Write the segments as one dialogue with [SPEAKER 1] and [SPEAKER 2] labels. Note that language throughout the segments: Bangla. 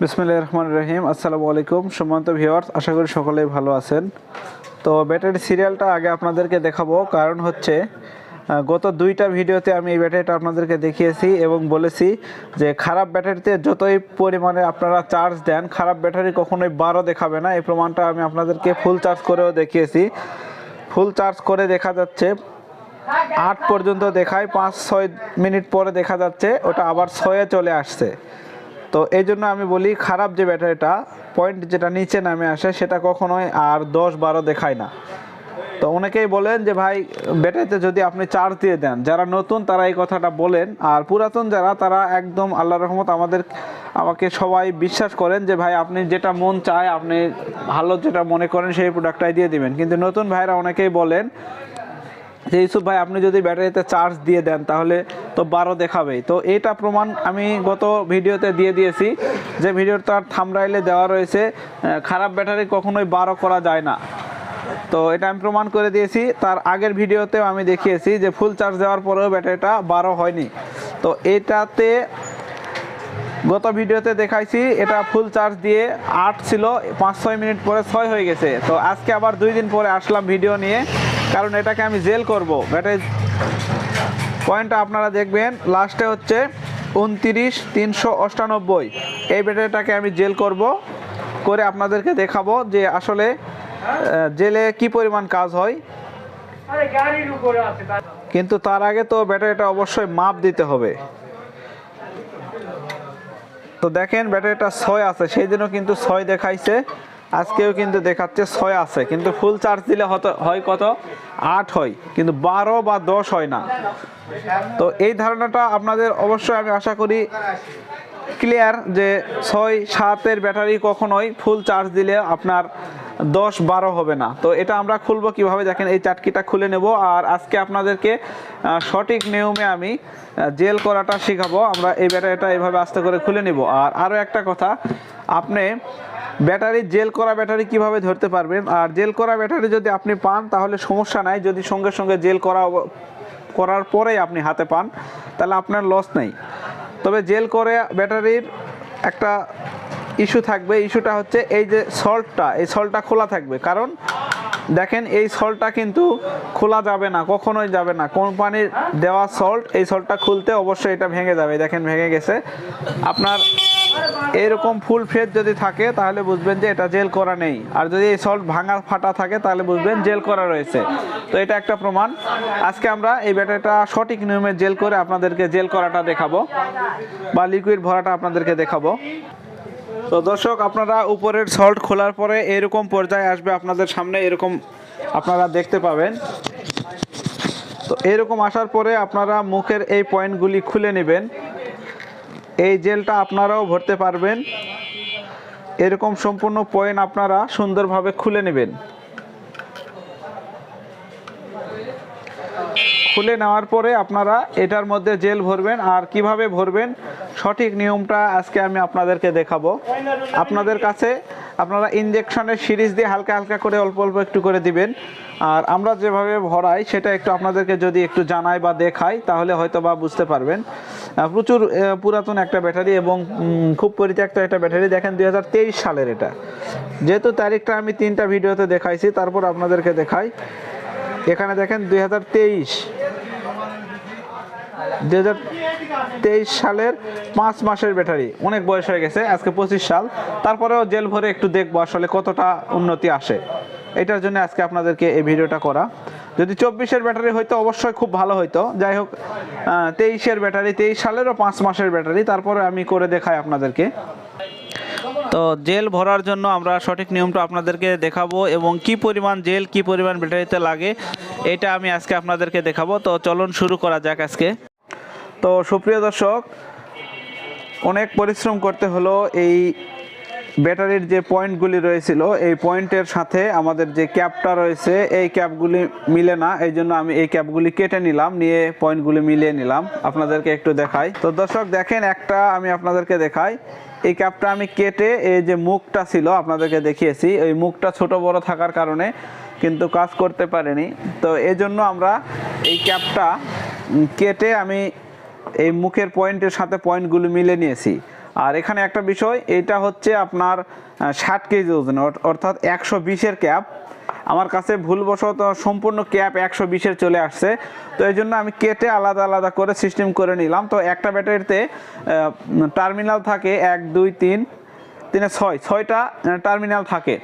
[SPEAKER 1] বিসমিল্লাহির রহমান রহিম। আসসালামু আলাইকুম। সম্মানিত ভিউয়ার্স, আশা করি সকলেই ভালো আছেন। তো ব্যাটারি সিরিয়ালটা আগে আপনাদেরকে দেখাবো। কারণ হচ্ছে গত দুইটা ভিডিওতে আমি এই ব্যাটারিটা আপনাদেরকে দেখিয়েছি এবং বলেছি যে খারাপ ব্যাটারিতে যতই পরিমাণে আপনারা চার্জ দেন, খারাপ ব্যাটারি কখনোই বারো দেখাবে না। এই প্রমাণটা আমি আপনাদেরকে ফুল চার্জ করেও দেখিয়েছি। ফুল চার্জ করে দেখা যাচ্ছে, আট পর্যন্ত দেখায়, পাঁচ, ছয় মিনিট পরে দেখা যাচ্ছে, ওটা আবার ছয়ে চলে আসছে। তো এই জন্য আমি বলি খারাপ যে ব্যাটারিটা পয়েন্ট যেটা নিচে নামে আসে সেটা কখনোই আর দশ বারো দেখায় না। তো অনেকেই বলেন যে ভাই, ব্যাটারিতে যদি আপনি চার্জ দিয়ে দেন, যারা নতুন তারা এই কথাটা বলেন, আর পুরাতন যারা, তারা একদম আল্লাহ রহমত আমাদের, আমাকে সবাই বিশ্বাস করেন যে ভাই, আপনি যেটা মন চায়, আপনি ভালো যেটা মনে করেন, সেই প্রোডাক্টটাই দিয়ে দিবেন। কিন্তু নতুন ভাইরা অনেকেই বলেন যে ইউসুফ ভাই, আপনি যদি ব্যাটারিতে চার্জ দিয়ে দেন, তাহলে তো বারো দেখাবেই। তো এটা প্রমাণ আমি গত ভিডিওতে দিয়ে দিয়েছি যে ভিডিওটার থামরাইলে দেওয়া রয়েছে খারাপ ব্যাটারি কখনোই বারো করা যায় না। তো এটা আমি প্রমাণ করে দিয়েছি। তার আগের ভিডিওতেও আমি দেখিয়েছি যে ফুল চার্জ দেওয়ার পরেও ব্যাটারিটা বারো হয়নি। তো এটাতে গত ভিডিওতে দেখাইছি, এটা ফুল চার্জ দিয়ে আট ছিল, পাঁচ ছয় মিনিট পরে ছয় হয়ে গেছে। তো আজকে আবার দুই দিন পরে আসলাম ভিডিও নিয়ে। কারণ এটাকে আমি জেল করব। ব্যাটারি পয়েন্টটা আপনারা দেখবেন লাস্টে হচ্ছে উনতিরিশ, তিনশো অষ্টানব্বই। এই ব্যাটারিটাকে আমি জেল করব, করে আপনাদেরকে দেখাবো যে আসলে জেলে কি পরিমাণ কাজ হয়। কিন্তু তার আগে তো ব্যাটারিটা অবশ্যই মাপ দিতে হবে। তো দেখেন, ব্যাটারিটা ছয় আছে, সেই দিনও কিন্তু ছয় দেখাইছে। আজকেও কিন্তু দেখাচ্ছে ছয় আছে, কিন্তু ফুল চার্জ দিলে হয় কত? আট হয়, কিন্তু বারো বা দশ হয় না। তো এই ধারণাটা আপনাদের অবশ্যই আমি আশা করি ক্লিয়ার যে ছয় সাতের ব্যাটারি কখনোই ফুল চার্জ দিলে আপনার দশ বারো হবে না। তো এটা আমরা খুলবো কীভাবে? দেখেন এই চাটকিটা খুলে নেব, আর আজকে আপনাদেরকে সঠিক নিয়মে আমি জেল করাটা শেখাবো। আমরা এই ব্যাটারিটা এইভাবে আস্তে করে খুলে নেব। আর আরও একটা কথা, আপনি ব্যাটারি, জেল করা ব্যাটারি কীভাবে ধরতে পারবেন? আর জেল করা ব্যাটারি যদি আপনি পান, তাহলে সমস্যা নাই। যদি সঙ্গে সঙ্গে জেল করা করার পরেই আপনি হাতে পান, তাহলে আপনার লস নেই। তবে জেল করে ব্যাটারির একটা ইস্যু থাকবে। ইস্যুটা হচ্ছে এই যে সল্টটা এই সল্টটা খোলা থাকবে। কারণ দেখেন, এই সল্টটা কিন্তু খোলা যাবে না, কখনোই যাবে না। কোম্পানির দেওয়া সল্ট, এই সল্টটা খুলতে অবশ্যই এটা ভেঙে যাবে। দেখেন, ভেঙে গেছে। আপনার এরকম ফুল ফ্রেজ যদি থাকে, তাহলে বুঝবেন যে এটা জেল করা নেই। আর যদি এই সল্ট ভাঙা ফাটা থাকে, তাহলে বুঝবেন জেল করা রয়েছে। তো এটা একটা প্রমাণ। আজকে আমরা এই ব্যাটারিটা সঠিক নিয়মে জেল করে আপনাদেরকে জেল করাটা দেখাবো, বা লিকুইড ভরাটা আপনাদেরকে দেখাবো। তো দর্শক, আপনারা উপরের সল্ট খোলার পরে এরকম পর্যায়ে আসবে আপনাদের সামনে, এরকম আপনারা দেখতে পাবেন। তো এরকম আসার পরে আপনারা মুখের এই পয়েন্টগুলি খুলে নেবেন। এই জেলটা আপনারাও ভরতে পারবেন। এরকম সম্পূর্ণ পয়েন্ট আপনারা সুন্দরভাবে খুলে নেবেন। খুলে নেওয়ার পরে আপনারা এটার মধ্যে জেল ভরবেন আর কীভাবে ভরবেন সঠিক নিয়মটা আজকে আমি আপনাদেরকে দেখাবো। আপনাদের কাছে আপনারা ইঞ্জেকশনের সিরিজ দিয়ে হালকা হালকা করে অল্প অল্প একটু করে দিবেন। আর আমরা যেভাবে ভরাই সেটা একটু আপনাদেরকে যদি একটু জানাই বা দেখাই, তাহলে হয়তো বা বুঝতে পারবেন। প্রচুর পুরাতন একটা ব্যাটারি এবং খুব পরিত্যক্ত একটা ব্যাটারি। দেখেন দুই হাজার তেইশ সালের এটা। যেহেতু তারিখটা আমি তিনটা ভিডিওতে দেখাইছি, তারপর আপনাদেরকে দেখাই। এখানে দেখেন দুই হাজার তেইশ। হাজার তেইশ সালের পাঁচ মাসের ব্যাটারি। অনেক বয়স হয়ে গেছে, আজকে পঁচিশ সাল। তারপরেও জেল ভরে একটু দেখব আসলে কতটা উন্নতি আসে। এটার জন্য আজকে আপনাদেরকে এই ভিডিওটা করা। যদি চব্বিশের ব্যাটারি হয়তো অবশ্যই খুব ভালো হইতো। যাই হোক তেইশের ব্যাটারি, তেইশ সালেরও পাঁচ মাসের ব্যাটারি। তারপরে আমি করে দেখাই আপনাদেরকে। তো জেল ভরার জন্য আমরা সঠিক নিয়মটা আপনাদেরকে দেখাবো এবং কি পরিমাণ জেল, কি পরিমাণ ব্যাটারিতে লাগে, এটা আমি আজকে আপনাদেরকে দেখাবো। তো চলুন শুরু করা যাক আজকে। তো সুপ্রিয় দর্শক, অনেক পরিশ্রম করতে হলো এই ব্যাটারির যে পয়েন্টগুলি রয়েছিল, এই পয়েন্টের সাথে আমাদের যে ক্যাপটা রয়েছে, এই ক্যাপগুলি মিলে না, এই জন্য আমি এই ক্যাপগুলি কেটে নিলাম, নিয়ে পয়েন্টগুলি মিলিয়ে নিলাম। আপনাদেরকে একটু দেখাই। তো দর্শক, দেখেন একটা আমি আপনাদেরকে দেখাই। এই ক্যাপটা আমি কেটে এই যে মুখটা ছিল আপনাদেরকে দেখিয়েছি ওই মুখটা ছোট বড় থাকার কারণে কিন্তু কাজ করতে পারেনি। তো এজন্য জন্য আমরা এই ক্যাপটা কেটে আমি এই মুখের পয়েন্টের সাথে পয়েন্টগুলো মিলে নিয়েছি। আর এখানে একটা বিষয়, এটা হচ্ছে আপনার ষাট কেজি ওজন অর- অর্থাৎ একশো বিশের ক্যাপ। আমার কাছে ভুলবশত সম্পূর্ণ ক্যাপ একশো বিশের চলে আসছে। তো এই জন্য আমি কেটে আলাদা আলাদা করে সিস্টেম করে নিলাম। তো একটা ব্যাটারিতে টার্মিনাল থাকে এক, দুই, তিন, তিনে ছয়, ছয়টা টার্মিনাল থাকে।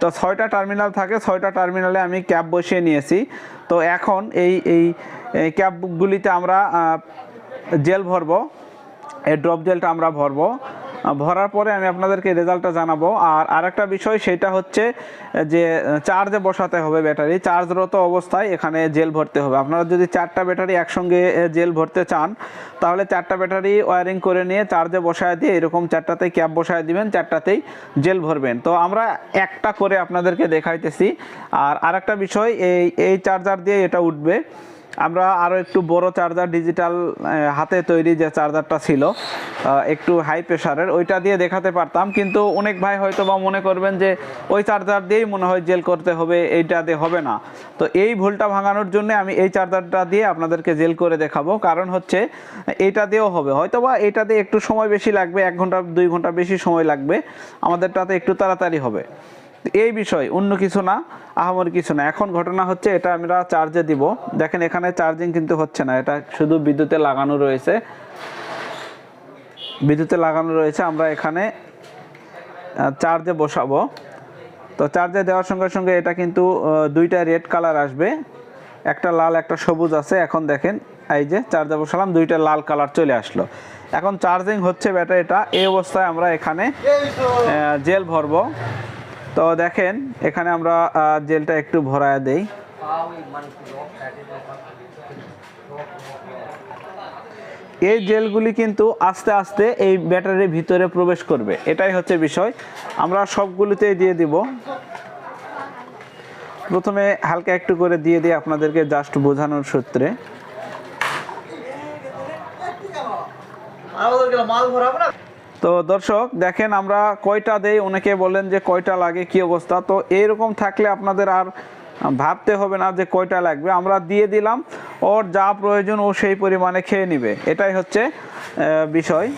[SPEAKER 1] তো ছয়টা টার্মিনাল থাকে, ছয়টা টার্মিনালে আমি ক্যাব বসিয়ে নিয়েছি। তো এখন এই এই ক্যাবগুলিতে আমরা জেল ভরবো। এই ড্রপ জেলটা আমরা ভরবো। ভরার পরে আমি আপনাদেরকে রেজাল্টটা জানাব। আর আরেকটা বিষয়, সেটা হচ্ছে যে চার্জে বসাতে হবে ব্যাটারি। চার্জরত অবস্থায় এখানে জেল ভরতে হবে। আপনারা যদি চারটা ব্যাটারি একসঙ্গে জেল ভরতে চান, তাহলে চারটা ব্যাটারি ওয়ারিং করে নিয়ে চার্জে বসায় দিয়ে এরকম চারটাতেই ক্যাপ বসায় দিবেন, চারটাতেই জেল ভরবেন। তো আমরা একটা করে আপনাদেরকে দেখাইতেছি। আর আরেকটা বিষয়, এই এই চার্জার দিয়ে এটা উঠবে। আমরা আরও একটু বড় চার্জার ডিজিটাল হাতে তৈরি যে চার্জারটা ছিল একটু হাই প্রেশারের ওইটা দিয়ে দেখাতে পারতাম। কিন্তু অনেক ভাই হয়তো বা মনে করবেন যে ওই চার্জার দিয়েই মনে হয় জেল করতে হবে, এইটা দিয়ে হবে না। তো এই ভুলটা ভাঙানোর জন্য আমি এই চার্জারটা দিয়ে আপনাদেরকে জেল করে দেখাবো। কারণ হচ্ছে এইটা দিয়েও হবে। হয়তো বা এটা দিয়ে একটু সময় বেশি লাগবে, এক ঘণ্টা, দুই ঘণ্টা বেশি সময় লাগবে। আমাদেরটাতে একটু তাড়াতাড়ি হবে। এই বিষয়, অন্য কিছু না। আহামরি কিছু না। এখন ঘটনা হচ্ছে, এটা আমরা চার্জে দিব। দেখেন এখানে চার্জিং কিন্তু হচ্ছে না। এটা শুধু বিদ্যুতে লাগানো রয়েছে। বিদ্যুতে লাগানো রয়েছে। আমরা এখানে চার্জে বসাবো। তো চার্জে দেওয়ার সঙ্গে সঙ্গে এটা কিন্তু দুইটা রেড কালার আসবে। একটা লাল, একটা সবুজ আছে। এখন দেখেন, এই যে চার্জে বসালাম, দুইটা লাল কালার চলে আসলো। এখন চার্জিং হচ্ছে ব্যাটারিটা এই অবস্থায় আমরা এখানে জেল ভরবো। তো দেখেন, এখানে আমরা জেলটা একটু ভরায় দেই। এই জেলগুলি কিন্তু আস্তে আস্তে এই ব্যাটারির ভিতরে প্রবেশ করবে। এটাই হচ্ছে বিষয়। আমরা সবগুলিতেই দিয়ে দিব। প্রথমে হালকা একটু করে দিয়ে দিই আপনাদেরকে জাস্ট বোঝানোর সূত্রে। তো দর্শক, দেখেন আমরা কয়টা দেই? অনেকে বলেন যে কয়টা লাগে, কি অবস্থা? তো এরকম থাকলে আপনাদের আর ভাবতে হবে না যে কয়টা লাগবে। আমরা দিয়ে দিলাম, ওর যা প্রয়োজন ও সেই পরিমাণে খেয়ে নিবে। এটাই হচ্ছে বিষয়।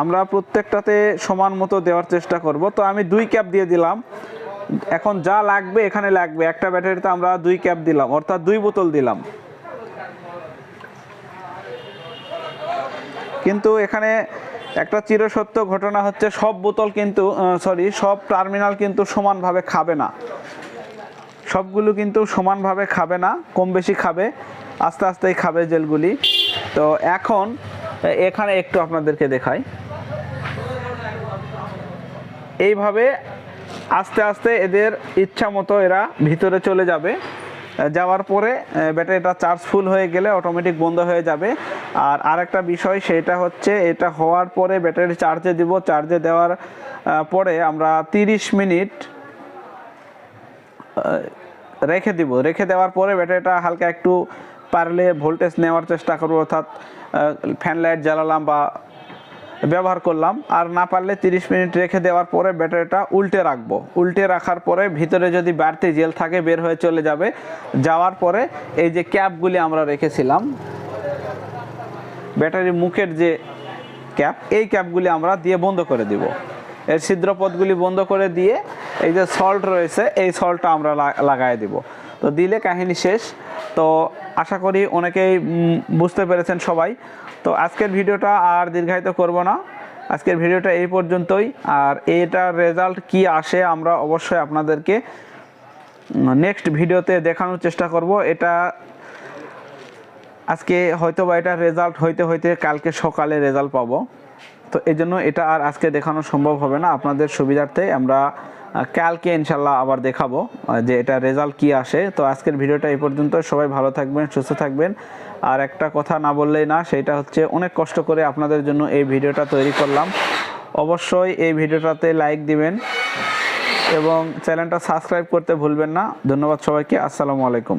[SPEAKER 1] আমরা প্রত্যেকটাতে সমান মতো দেওয়ার চেষ্টা করব। তো আমি দুই ক্যাপ দিয়ে দিলাম। এখন যা লাগবে এখানে লাগবে। একটা ব্যাটারিতে আমরা দুই ক্যাপ দিলাম। অর্থাৎ দুই বোতল দিলাম। কিন্তু এখানে একটা চিরসত্য ঘটনা হচ্ছে, সব বোতল কিন্তু সরি সব টার্মিনাল কিন্তু সমানভাবে খাবে না। সবগুলো কিন্তু সমানভাবে খাবে না, কম বেশি খাবে, আস্তে আস্তেই খাবে জেলগুলি। তো এখন এখানে একটু আপনাদেরকে দেখাই। এইভাবে আস্তে আস্তে এদের ইচ্ছা মতো এরা ভিতরে চলে যাবে। যাওয়ার পরে ব্যাটারিটা চার্জ ফুল হয়ে গেলে অটোমেটিক বন্ধ হয়ে যাবে। আর আরেকটা বিষয়, সেটা হচ্ছে এটা হওয়ার পরে ব্যাটারি চার্জে দিব। চার্জে দেওয়ার পরে আমরা তিরিশ মিনিট রেখে দিব। রেখে দেওয়ার পরে ব্যাটারিটা হালকা একটু পারলে ভোল্টেজ নেওয়ার চেষ্টা করব, অর্থাৎ ফ্যান লাইট জ্বালালাম বা ব্যবহার করলাম। আর না পারলে তিরিশ মিনিট রেখে দেওয়ার পরে ব্যাটারিটা উল্টে রাখব। উল্টে রাখার পরে ভিতরে যদি বাড়তি জেল থাকে, বের হয়ে চলে যাবে। যাওয়ার পরে এই যে ক্যাপগুলি আমরা রেখেছিলাম ব্যাটারি মুখের যে ক্যাপ এই ক্যাপগুলি আমরা দিয়ে বন্ধ করে দিব। এর ছিদ্র পথগুলি বন্ধ করে দিয়ে এই যে সল্ট রয়েছে, এই সল্টটা আমরা লাগায় দিব। তো দিলে কাহিনী শেষ। তো আশা করি অনেকেই বুঝতে পেরেছেন সবাই। তো আজকের ভিডিওটা আর দীর্ঘায়িত করব না। আজকের ভিডিওটা এই পর্যন্তই। আর এটার রেজাল্ট কি আসে আমরা অবশ্যই আপনাদেরকে নেক্সট ভিডিওতে দেখানোর চেষ্টা করব। এটা আজকে হয়তো বা এটা রেজাল্ট হইতে হইতে কালকে সকালে রেজাল্ট পাবো। তো এই জন্য এটা আর আজকে দেখানো সম্ভব হবে না। আপনাদের সুবিধার্থে আমরা কালকে ইনশাল্লাহ আবার দেখাবো যে এটা রেজাল্ট কি আসে। তো আজকের ভিডিওটা এই পর্যন্ত, সবাই ভালো থাকবেন, সুস্থ থাকবেন। আর একটা কথা না বললেই না, সেটা হচ্ছে অনেক কষ্ট করে আপনাদের জন্য এই ভিডিওটা তৈরি করলাম। অবশ্যই এই ভিডিওটাতে লাইক দিবেন এবং চ্যানেলটা সাবস্ক্রাইব করতে ভুলবেন না। ধন্যবাদ সবাইকে, আসসালামু আলাইকুম।